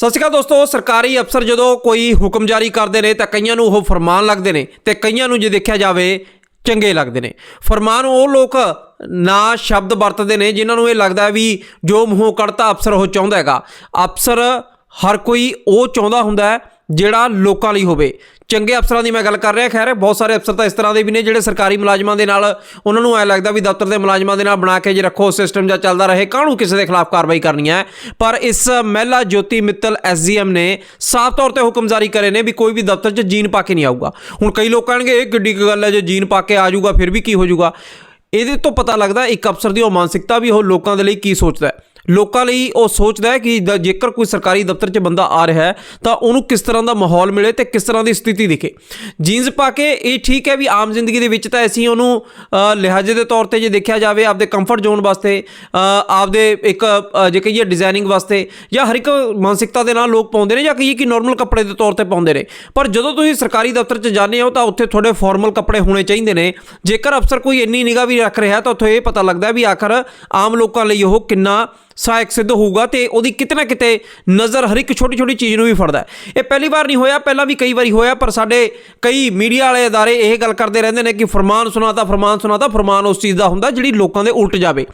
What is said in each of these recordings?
ਸਤਿ ਸ਼੍ਰੀ ਅਕਾਲ ਦੋਸਤੋ, ਸਰਕਾਰੀ ਅਫਸਰ ਜਦੋਂ ਕੋਈ ਹੁਕਮ ਜਾਰੀ ਕਰਦੇ ਨੇ ਤਾਂ ਕਈਆਂ ਨੂੰ ਉਹ ਫਰਮਾਨ ਲੱਗਦੇ ਨੇ ਤੇ ਕਈਆਂ ਨੂੰ ਜੇ ਦੇਖਿਆ ਜਾਵੇ ਚੰਗੇ ਲੱਗਦੇ ਨੇ। ਫਰਮਾਨ ਉਹ ਲੋਕ ਨਾ ਸ਼ਬਦ ਵਰਤਦੇ ਨੇ ਜਿਨ੍ਹਾਂ ਨੂੰ ਇਹ ਲੱਗਦਾ ਵੀ ਜੋ ਮੂੰਹੋਂ ਕੱਢਤਾ ਅਫਸਰ ਉਹ ਚਾਹੁੰਦਾ ਹੈਗਾ। ਅਫਸਰ ਹਰ ਕੋਈ ਉਹ ਚਾਹੁੰਦਾ ਹੁੰਦਾ ਹੈ ਜਿਹੜਾ ਲੋਕਾਂ ਲਈ ਹੋਵੇ। ਚੰਗੇ ਅਫਸਰਾਂ ਦੀ ਮੈਂ ਗੱਲ ਕਰ ਰਿਹਾ। ਖੈਰ, ਬਹੁਤ ਸਾਰੇ ਅਫਸਰ ਤਾਂ ਇਸ ਤਰ੍ਹਾਂ ਦੇ ਵੀ ਨੇ ਜਿਹੜੇ ਸਰਕਾਰੀ ਮੁਲਾਜ਼ਮਾਂ ਦੇ ਨਾਲ ਉਹਨਾਂ ਨੂੰ ਐ ਲੱਗਦਾ ਵੀ ਦਫ਼ਤਰ ਦੇ ਮੁਲਾਜ਼ਮਾਂ ਦੇ ਨਾਲ ਬਣਾ ਕੇ ਜੇ ਰੱਖੋ, ਸਿਸਟਮ ਜਾਂ ਚੱਲਦਾ ਰਹੇ, ਕਾਹਨੂੰ ਕਿਸੇ ਦੇ ਖਿਲਾਫ ਕਾਰਵਾਈ ਕਰਨੀ ਹੈ? ਪਰ ਇਸ ਮਹਿਲਾ ਜੋਤੀ ਮਿੱਤਲ ਐਸਜੀਐਮ ਨੇ ਸਾਫ਼ ਤੌਰ ਤੇ ਹੁਕਮ ਜਾਰੀ ਕਰੇ ਨੇ ਵੀ ਕੋਈ ਵੀ ਦਫ਼ਤਰ 'ਚ ਜੀਨ ਪਾ ਕੇ ਨਹੀਂ ਆਊਗਾ। ਹੁਣ ਕਈ ਲੋਕ ਕਹਿਣਗੇ, ਇਹ ਕਿੱਡੀ ਕੁ ਗੱਲ ਹੈ, ਜੇ ਜੀਨ ਪਾ ਕੇ ਆ ਜਾਊਗਾ, ਫਿਰ ਵੀ ਕੀ ਹੋ ਜਾਊਗਾ? ਇਹਦੇ ਤੋਂ ਪਤਾ ਲੱਗਦਾ ਇੱਕ ਅਫਸਰ ਦੀ ਉਹ ਮਾਨਸਿਕਤਾ ਵੀ ਉਹ ਲੋਕਾਂ ਦੇ ਲਈ ਕੀ ਸੋਚਦਾ ਹੈ। ਲੋਕਾਂ ਲਈ ਉਹ ਸੋਚਦਾ ਹੈ ਕਿ ਦ- ਜੇਕਰ ਕੋਈ ਸਰਕਾਰੀ ਦਫ਼ਤਰ 'ਚ ਬੰਦਾ ਆ ਰਿਹਾ ਹੈ, ਤਾਂ ਉਹਨੂੰ ਕਿਸ ਤਰ੍ਹਾਂ ਦਾ ਮਾਹੌਲ ਮਿਲੇ ਤੇ ਕਿਸ ਤਰ੍ਹਾਂ ਦੀ ਸਥਿਤੀ ਦਿਖੇ। ਜੀਨਸ ਪਾ ਕੇ ਇਹ ਠੀਕ ਹੈ ਵੀ ਆਮ ਜ਼ਿੰਦਗੀ ਦੇ ਵਿੱਚ ਤਾਂ ਅਸੀਂ ਉਹਨੂੰ ਲਿਹਾਜ਼ੇ ਦੇ ਤੌਰ ਤੇ ਜੇ ਦੇਖਿਆ ਜਾਵੇ ਆਪਦੇ ਕੰਫਰਟ ਜ਼ੋਨ ਵਾਸਤੇ ਆਪਦੇ ਇੱਕ ਜੇ ਕਹੀਏ ਡਿਜ਼ਾਈਨਿੰਗ ਵਾਸਤੇ, ਜਾਂ ਹਰ ਇੱਕ ਮਾਨਸਿਕਤਾ ਦੇ ਨਾਲ ਲੋਕ ਪਾਉਂਦੇ ਨੇ ਜਾਂ ਕਹੀਏ ਕਿ ਨਾਰਮਲ ਕੱਪੜੇ ਦੇ ਤੌਰ ਤੇ ਪਾਉਂਦੇ ਨੇ। ਪਰ ਜਦੋਂ ਤੁਸੀਂ ਸਰਕਾਰੀ ਦਫ਼ਤਰ 'ਚ ਜਾਂਦੇ ਹੋ, ਤਾਂ ਉੱਥੇ ਤੁਹਾਡੇ ਫਾਰਮਲ ਕੱਪੜੇ ਹੋਣੇ ਚਾਹੀਦੇ ਨੇ। ਜੇਕਰ ਅਫਸਰ ਕੋਈ ਇੰਨੀ ਨਿਗਾਹ ਵੀ ਰੱਖ ਰਿਹਾ, ਤਾਂ ਉੱਥੇ ਇਹ ਪਤਾ ਲੱਗਦਾ ਵੀ ਆਖਰ ਆਮ ਲੋਕਾਂ ਲਈ ਉਹ ਕਿੰਨਾ ਸਹਾਇਕ ਸਿੱਧ ਹੋਊਗਾ ਤੇ ਉਹਦੀ ਕਿਤੇ ਨਾ ਕਿਤੇ ਨਜ਼ਰ ਹਰ ਇੱਕ ਛੋਟੀ ਛੋਟੀ ਚੀਜ਼ ਨੂੰ ਵੀ ਫੜਦਾ ਇਹ ਪਹਿਲੀ ਵਾਰ ਨਹੀਂ ਹੋਇਆ, ਪਹਿਲਾਂ ਵੀ ਕਈ ਵਾਰੀ ਹੋਇਆ, ਪਰ ਸਾਡੇ ਕਈ ਮੀਡੀਆ ਵਾਲੇ ਅਦਾਰੇ ਇਹ ਗੱਲ ਕਰਦੇ ਰਹਿੰਦੇ ਨੇ ਕਿ ਫਰਮਾਨ ਸੁਣਾਤਾ ਫਰਮਾਨ ਸੁਣਾਤਾ, ਫਰਮਾਨ ਉਸ ਚੀਜ਼ ਦਾ ਹੁੰਦਾ ਜਿਹੜੀ ਲੋਕਾਂ ਦੇ ਉਲਟ ਜਾਵੇ।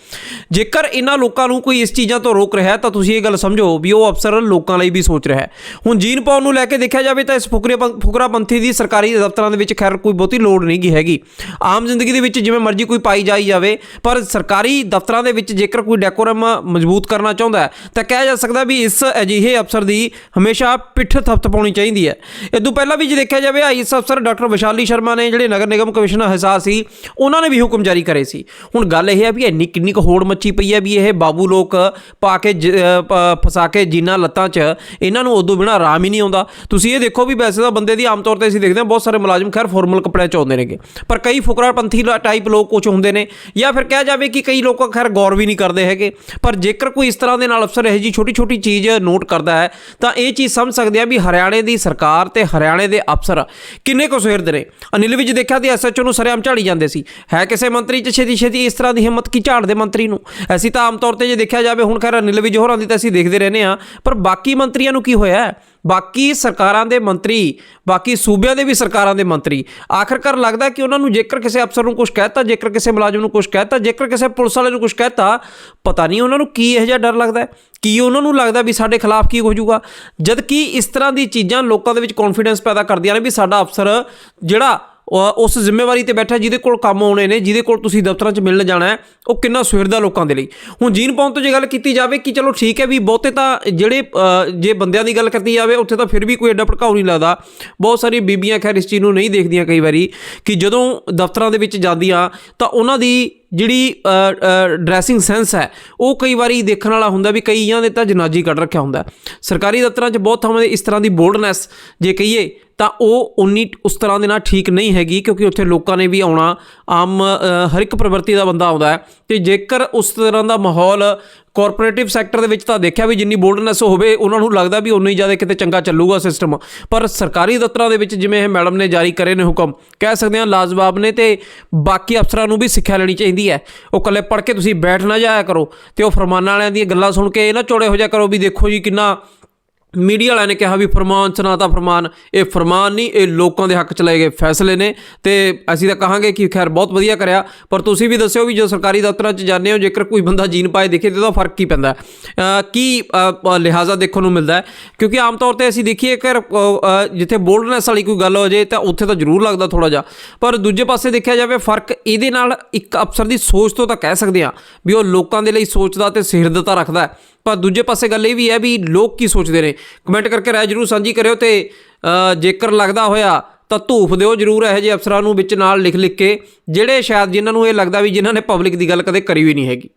ਜੇਕਰ ਇਹਨਾਂ ਲੋਕਾਂ ਨੂੰ ਕੋਈ ਇਸ ਚੀਜ਼ਾਂ ਤੋਂ ਰੋਕ ਰਿਹਾ ਤਾਂ ਤੁਸੀਂ ਇਹ ਗੱਲ ਸਮਝੋ ਵੀ ਉਹ ਅਫਸਰ ਲੋਕਾਂ ਲਈ ਵੀ ਸੋਚ ਰਿਹਾ ਹੈ। ਹੁਣ ਜੀਨ ਪਾਉਣ ਨੂੰ ਲੈ ਕੇ ਦੇਖਿਆ ਜਾਵੇ ਤਾਂ ਇਸ ਫੁਕਰੇ ਫੁਕਰਾਪੰਥੀ ਦੀ ਸਰਕਾਰੀ ਦਫ਼ਤਰਾਂ ਦੇ ਵਿੱਚ ਖੈਰ ਕੋਈ ਬਹੁਤੀ ਲੋੜ ਨਹੀਂ ਗੀ ਹੈਗੀ। ਆਮ ਜ਼ਿੰਦਗੀ ਦੇ ਵਿੱਚ ਜਿਵੇਂ ਮਰਜ਼ੀ ਕੋਈ ਪਾਈ ਜਾਈ ਜਾਵੇ, ਪਰ ਸਰਕਾਰੀ ਦਫ਼ਤਰਾਂ ਦੇ ਵਿੱਚ ਜੇਕਰ ਕੋਈ ਡੈਕੋਰਮ ਮਜ਼ਬੂਤ ਕਰਨਾ ਚਾਹੁੰਦਾ ਹੈ, ਤਾਂ ਕਿਹਾ ਜਾ ਸਕਦਾ ਵੀ ਇਸ ਅਜਿਹੇ ਅਫਸਰ ਦੀ ਹਮੇਸ਼ਾ ਪਿੱਠ ਥਪਥ ਪਾਉਣੀ ਚਾਹੀਦੀ ਹੈ। ਇਦੋਂ ਪਹਿਲਾਂ ਵੀ ਜੇ ਦੇਖਿਆ ਜਾਵੇ ਆਈਐਸ ਅਫਸਰ ਡਾਕਟਰ ਵਿਸ਼ਾਲੀ ਸ਼ਰਮਾ ਨੇ ਜਿਹੜੇ ਨਗਰ ਨਿਗਮ ਕਮਿਸ਼ਨਰ ਹਿਸਾਰ ਸੀ, ਉਹਨਾਂ ਨੇ ਵੀ ਹੁਕਮ ਜਾਰੀ ਕਰੇ ਸੀ। ਹੁਣ ਗੱਲ ਇਹ ਹੈ ਵੀ ਇੰਨੀ ਕਿੰਨੀ ਕੁ ਹੋੜ ਮੱਚੀ ਪਈ ਹੈ ਵੀ ਇਹ ਬਾਬੂ ਲੋਕ ਪਾ ਕੇ ਫਸਾ ਕੇ ਜੀਨਾ ਲੱਤਾਂ 'ਚ ਇਹਨਾਂ ਨੂੰ ਉਦੋਂ ਬਿਨਾ ਆਰਾਮ ਹੀ ਨਹੀਂ ਆਉਂਦਾ। ਤੁਸੀਂ ਇਹ ਦੇਖੋ ਵੀ ਵੈਸੇ ਤਾਂ ਬੰਦੇ ਦੀ ਆਮ ਤੌਰ ਤੇ ਅਸੀਂ ਦੇਖਦੇ ਹਾਂ, ਬਹੁਤ ਸਾਰੇ ਮੁਲਾਜ਼ਮ ਖੈਰ ਫਾਰਮਲ ਕੱਪੜਿਆਂ 'ਚ ਆਉਂਦੇ ਨੇਗੇ। ਪਰ ਕਈ ਫੁਕਰਾਪੰਥੀ ਟਾਈਪ ਲੋਕ ਕੁਝ ਹੁੰਦੇ ਨੇ ਜਾਂ ਫਿਰ ਕਿਹਾ ਜਾਵੇ ਕਿ ਕਈ ਲੋਕ ਖੈਰ ਗੌਰ ਵੀ ਨਹੀਂ ਕਰਦੇ ਹੈਗੇ। ਪਰ ਜੇਕਰ ਕੋਈ ਇਸ ਤਰ੍ਹਾਂ ਦੇ ਨਾਲ ਅਫਸਰ ਇਹ ਜੀ ਛੋਟੀ ਛੋਟੀ ਚੀਜ਼ ਨੋਟ ਕਰਦਾ ਹੈ, ਤਾਂ ਇਹ ਚੀਜ਼ ਸਮਝ ਸਕਦੇ ਆ ਵੀ ਹਰਿਆਣੇ ਦੀ ਸਰਕਾਰ ਤੇ ਹਰਿਆਣੇ ਦੇ ਅਫਸਰ ਕਿੰਨੇ ਕੁ ਸੁਹਿਰਦ ਨੇ। ਅਨਿਲ ਵਿਜ ਦੇਖਿਆ ਤੇ ਐਸਐਚਓ ਨੂੰ ਸਰੇਆਮ ਝਾੜੀ ਜਾਂਦੇ ਸੀ। ਹੈ ਕਿਸੇ ਮੰਤਰੀ 'ਚ ਛੇਤੀ ਛੇਤੀ ਇਸ ਤਰ੍ਹਾਂ ਦੀ ਹਿੰਮਤ ਕੀ ਝਾੜਦੇ ਮੰਤਰੀ ਨੂੰ? ਅਸੀਂ ਤਾਂ ਆਮ ਤੌਰ ਤੇ ਜੇ ਦੇਖਿਆ ਜਾਵੇ, ਹੁਣ ਖੈਰ ਅਨਿਲ ਵਿੱਚ ਹੋਰਾਂ ਦੀ ਤਾਂ ਅਸੀਂ ਦੇਖਦੇ ਰਹਿੰਦੇ ਆ ਪਰ ਬਾਕੀ ਮੰਤਰੀਆਂ ਨੂੰ ਕੀ ਹੋਇਆ? ਬਾਕੀ ਸਰਕਾਰਾਂ ਦੇ ਮੰਤਰੀ, ਬਾਕੀ ਸੂਬਿਆਂ ਦੇ ਵੀ ਸਰਕਾਰਾਂ ਦੇ ਮੰਤਰੀ। ਆਖਰਕਾਰ ਲੱਗਦਾ ਕਿ ਉਹਨਾਂ ਨੂੰ ਜੇਕਰ ਕਿਸੇ ਅਫਸਰ ਨੂੰ ਕੁਝ ਕਹਿਤਾ, ਜੇਕਰ ਕਿਸੇ ਮੁਲਾਜ਼ਮ ਨੂੰ ਕੁਝ ਕਹਿਤਾ, ਜੇਕਰ ਕਿਸੇ ਪੁਲਿਸ ਵਾਲੇ ਨੂੰ ਕੁਝ ਕਹਿਤਾ, ਪਤਾ ਨਹੀਂ ਉਹਨਾਂ ਨੂੰ ਕੀ ਇਹੋ ਜਿਹਾ ਡਰ ਲੱਗਦਾ ਕੀ ਉਹਨਾਂ ਨੂੰ ਲੱਗਦਾ ਵੀ ਸਾਡੇ ਖਿਲਾਫ ਕੀ ਹੋ ਜਾਊਗਾ। ਜਦ ਕਿ ਇਸ ਤਰ੍ਹਾਂ ਦੀ ਚੀਜ਼ਾਂ ਲੋਕਾਂ ਦੇ ਵਿੱਚ ਕੌਨਫੀਡੈਂਸ ਪੈਦਾ ਕਰਦੀਆਂ ਨੇ ਵੀ ਸਾਡਾ ਅਫਸਰ ਜਿਹੜਾ ਉਸ ਜ਼ਿੰਮੇਵਾਰੀ ਤੇ ਬੈਠਾ ਜਿਹਦੇ ਕੋਲ ਕੰਮ ਆਉਣੇ ਨੇ, ਜਿਹਦੇ ਕੋਲ ਤੁਸੀਂ ਦਫ਼ਤਰਾਂ 'ਚ ਮਿਲਣ ਜਾਣਾ ਹੈ, ਉਹ ਕਿੰਨਾ ਸੁਹਿਰਦਾ ਲੋਕਾਂ ਦੇ ਲਈ। ਹੁਣ ਜੀਨ ਪਾਉਣ ਤੋਂ ਜੇ ਗੱਲ ਕੀਤੀ ਜਾਵੇ ਕਿ ਚਲੋ ਠੀਕ ਹੈ ਵੀ ਬਹੁਤੇ ਤਾਂ ਜਿਹੜੇ ਜੇ ਬੰਦਿਆਂ ਦੀ ਗੱਲ ਕਰਤੀ ਜਾਵੇ, ਉੱਥੇ ਤਾਂ ਫਿਰ ਵੀ ਕੋਈ ਐਡਾ ਭੜਕਾਊ ਨਹੀਂ ਲੱਗਦਾ। ਬਹੁਤ ਸਾਰੀ ਬੀਬੀਆਂ ਖੈਰ ਇਸ ਚੀਜ਼ ਨੂੰ ਨਹੀਂ ਦੇਖਦੀਆਂ ਕਈ ਵਾਰੀ ਕਿ ਜਦੋਂ ਦਫ਼ਤਰਾਂ ਦੇ ਵਿੱਚ ਜਾਂਦੀਆਂ ਤਾਂ ਉਹਨਾਂ ਦੀ ਜਿਹੜੀ ਡਰੈਸਿੰਗ ਸੈਂਸ ਹੈ, ਉਹ ਕਈ ਵਾਰੀ ਦੇਖਣ ਵਾਲਾ ਹੁੰਦਾ ਵੀ ਕਈਆਂ ਦੇ ਤਾਂ ਜਨਾਜੀ ਕੱਢ ਰੱਖਿਆ ਹੁੰਦਾ। ਸਰਕਾਰੀ ਦਫ਼ਤਰਾਂ 'ਚ ਬਹੁਤ ਥਾਵਾਂ ਦੇ ਇਸ ਤਰ੍ਹਾਂ ਦੀ ਬੋਲਡਨੈਸ ਜੇ ਕਹੀਏ ਤਾਂ ਉਹ ਉਨੀ ਉਸ ਤਰ੍ਹਾਂ ਦੇ ਨਾਲ ਠੀਕ ਨਹੀਂ ਹੈਗੀ ਕਿਉਂਕਿ ਉੱਥੇ ਲੋਕਾਂ ਨੇ ਵੀ ਆਉਣਾ ਆਮ ਹਰ ਇੱਕ ਪ੍ਰਵਰਤੀ ਦਾ ਬੰਦਾ ਆਉਂਦਾ ਹੈ। ਤੇ ਜੇਕਰ ਉਸ ਤਰ੍ਹਾਂ ਦਾ ਮਾਹੌਲ ਕਾਰਪੋਰੇਟਿਵ ਸੈਕਟਰ ਦੇ ਵਿੱਚ ਤਾਂ ਦੇਖਿਆ ਵੀ ਜਿੰਨੀ ਬੋਲਡਨੈਸ ਹੋਵੇ, ਉਹਨਾਂ ਨੂੰ ਲੱਗਦਾ ਵੀ ਉਨਾ ਹੀ ਜ਼ਿਆਦਾ ਕਿਤੇ ਚੰਗਾ ਚੱਲੂਗਾ ਸਿਸਟਮ ਪਰ ਸਰਕਾਰੀ ਦਫ਼ਤਰਾਂ ਦੇ ਵਿੱਚ ਜਿਵੇਂ ਇਹ ਮੈਡਮ ਨੇ ਜਾਰੀ ਕਰੇ ਨੇ ਹੁਕਮ, ਕਹਿ ਸਕਦੇ ਹਾਂ ਲਾਜਵਾਬ ਨੇ ਤੇ ਬਾਕੀ ਅਫਸਰਾਂ ਨੂੰ ਵੀ ਸਿੱਖਿਆ ਲੈਣੀ ਚਾਹੀਦੀ ਹੈ। ਉਹ ਕੱਲੇ ਪੜ੍ਹ ਕੇ ਤੁਸੀਂ ਬੈਠ ਨਾ ਜਾਇਆ ਕਰੋ ਤੇ ਉਹ ਫਰਮਾਨਾਂ ਵਾਲਿਆਂ ਦੀਆਂ ਗੱਲਾਂ ਸੁਣ ਕੇ ਇਹ ਨਾ ਚੋੜੇ ਹੋ ਜਾ ਕਰੋ ਵੀ ਦੇਖੋ ਜੀ ਕਿੰਨਾ ਮੀਡੀਆ ਵਾਲਿਆਂ ਨੇ ਕਿਹਾ ਵੀ ਫਰਮਾਨ ਸੁਣਾਤਾ ਫਰਮਾਨ, ਇਹ ਫਰਮਾਨ ਨਹੀਂ, ਇਹ ਲੋਕਾਂ ਦੇ ਹੱਕ ਚ ਲਏ ਗਏ ਫੈਸਲੇ ਨੇ। ਤੇ ਅਸੀਂ ਤਾਂ ਕਹਾਂਗੇ ਕਿ ਖੈਰ ਬਹੁਤ ਵਧੀਆ ਕਰਿਆ, ਪਰ ਤੁਸੀਂ ਵੀ ਦੱਸਿਓ ਵੀ ਜੋ ਸਰਕਾਰੀ ਦਫ਼ਤਰਾਂ 'ਚ ਜਾਂਦੇ ਹੋ, ਜੇਕਰ ਕੋਈ ਬੰਦਾ ਜੀਨ ਪਾਏ ਦਿਖੇ, ਤੇ ਉਹਦਾ ਫ਼ਰਕ ਕੀ ਪੈਂਦਾ ਕੀ ਲਿਹਾਜ਼ਾ ਦੇਖਣ ਨੂੰ ਮਿਲਦਾ ਕਿਉਂਕਿ ਆਮ ਤੌਰ ਤੇ ਅਸੀਂ ਦੇਖੀਏ ਕਿ ਜਿੱਥੇ ਬੋਲਡਨੈਸ ਵਾਲੀ ਕੋਈ ਗੱਲ ਹੋ ਜੇ ਤਾਂ ਉੱਥੇ ਤਾਂ ਜ਼ਰੂਰ ਲੱਗਦਾ ਥੋੜਾ ਜਿਹਾ। ਪਰ ਦੂਜੇ ਪਾਸੇ ਦੇਖਿਆ ਜਾਵੇ, ਫ਼ਰਕ ਇਹਦੇ ਨਾਲ ਇੱਕ ਅਫਸਰ ਦੀ ਸੋਚ ਤੋਂ ਤਾਂ ਕਹਿ ਸਕਦੇ ਆ ਵੀ ਉਹ ਲੋਕਾਂ ਦੇ ਲਈ ਸੋਚਦਾ ਤੇ ਸਿਰਦਤਾ ਰੱਖਦਾ ਪਰ ਦੂਜੇ ਪਾਸੇ ਗੱਲ ਇਹ ਵੀ ਹੈ ਵੀ ਲੋਕ ਕੀ ਸੋਚਦੇ ਨੇ? ਕਮੈਂਟ ਕਰਕੇ ਰਾਏ ਜਰੂਰ ਸਾਂਝੀ ਕਰਿਓ ਤੇ ਜੇਕਰ ਲੱਗਦਾ ਹੋਇਆ ਤਾਂ ਧੂਫ ਦਿਓ ਜਰੂਰ ਇਹੋ ਜਿਹੇ ਅਫਸਰਾਂ ਨੂੰ ਵਿੱਚ ਨਾਲ ਲਿਖ ਲਿਖ ਕੇ, ਜਿਹੜੇ ਸ਼ਾਇਦ ਜਿਨ੍ਹਾਂ ਨੂੰ ਇਹ ਲੱਗਦਾ ਵੀ ਜਿਨ੍ਹਾਂ ਨੇ ਪਬਲਿਕ ਦੀ ਗੱਲ ਕਦੇ ਕਰੀ ਵੀ ਨਹੀਂ ਹੈਗੀ।